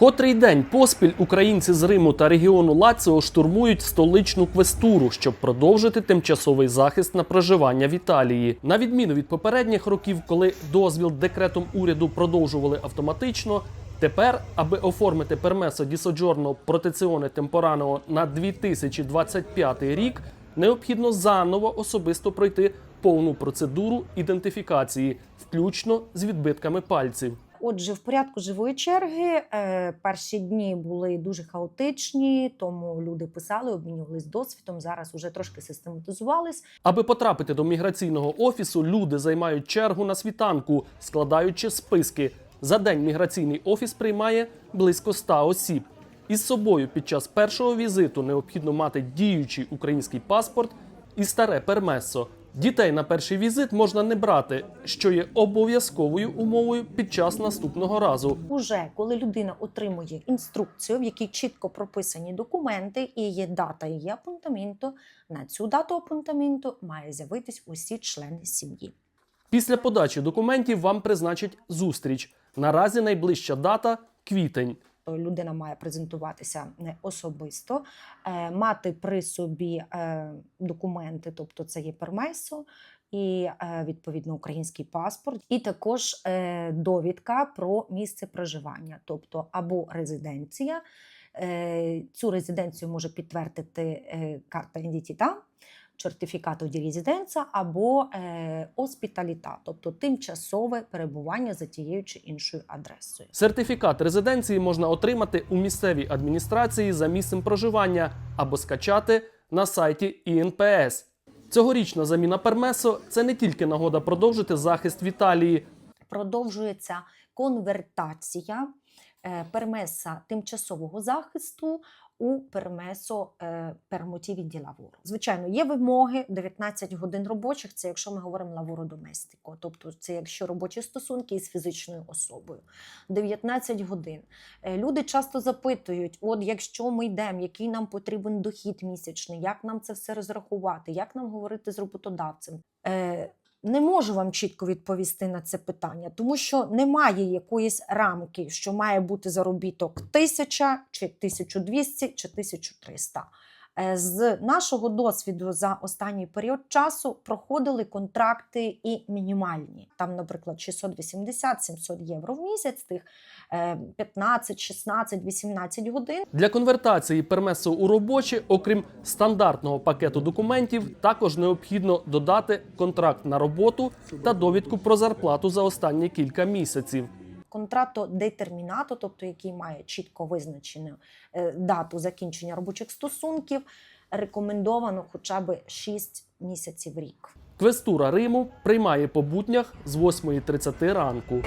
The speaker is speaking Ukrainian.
Котрий день поспіль українці з Риму та регіону Лаціо штурмують столичну квестуру, щоб продовжити тимчасовий захист на проживання в Італії. На відміну від попередніх років, коли дозвіл декретом уряду продовжували автоматично. Тепер, аби оформити пермесо ді соджорно протеціоне темпораного на 2025 рік, необхідно заново особисто пройти повну процедуру ідентифікації, включно з відбитками пальців. Отже, в порядку живої черги е, перші дні були дуже хаотичні, тому люди писали, обмінювались досвідом. Зараз уже трошки систематизувались. Аби потрапити до міграційного офісу, люди займають чергу на світанку, складаючи списки. За день міграційний офіс приймає близько 100 осіб. Із собою під час першого візиту необхідно мати діючий український паспорт і старе пермесо. Дітей на перший візит можна не брати, що є обов'язковою умовою під час наступного разу. Уже коли людина отримує інструкцію, в якій чітко прописані документи і є дата її апунтаменту, на цю дату апунтаменту має з'явитись усі члени сім'ї. Після подачі документів вам призначать зустріч. Наразі найближча дата квітень. Людина має презентуватися не особисто, е, мати при собі е, документи, тобто це є пермесо і е, відповідно український паспорт, і також е, довідка про місце проживання, тобто або резиденція. Е, Цю резиденцію може підтвердити е, карта ідентіта, сертифікату ді резиденца або е, оспіталіта, тобто тимчасове перебування за тією чи іншою адресою. Сертифікат резиденції можна отримати у місцевій адміністрації за місцем проживання або скачати на сайті ІНПС. Цьогорічна заміна Пермесо це не тільки нагода продовжити захист в Італії, продовжується конвертація пермеса тимчасового захисту у пермесо е, пермотіві ді лавору. Звичайно, є вимоги 19 годин робочих. Це якщо ми говоримо лаворо доместико, тобто це якщо робочі стосунки із фізичною особою. 19 годин. Е, Люди часто запитують: от якщо ми йдемо, який нам потрібен дохід місячний, як нам це все розрахувати, як нам говорити з роботодавцем. Е, не можу вам чітко відповісти на це питання, тому що немає якоїсь рамки, що має бути заробіток 1000, чи 1200, чи 1300. Е, З нашого досвіду за останній період часу проходили контракти і мінімальні. Там, наприклад, 680-700 євро в місяць, тих е, 15, 16, 18 годин. Для конвертації пермесо у робочі, окрім стандартного пакету документів, також необхідно додати контракт на роботу та довідку про зарплату за останні кілька місяців. Контрато детермінато, тобто який має чітко визначену е, дату закінчення робочих стосунків, рекомендовано хоча б 6 місяців рік. Квестура Риму приймає по буднях з 8.30 ранку.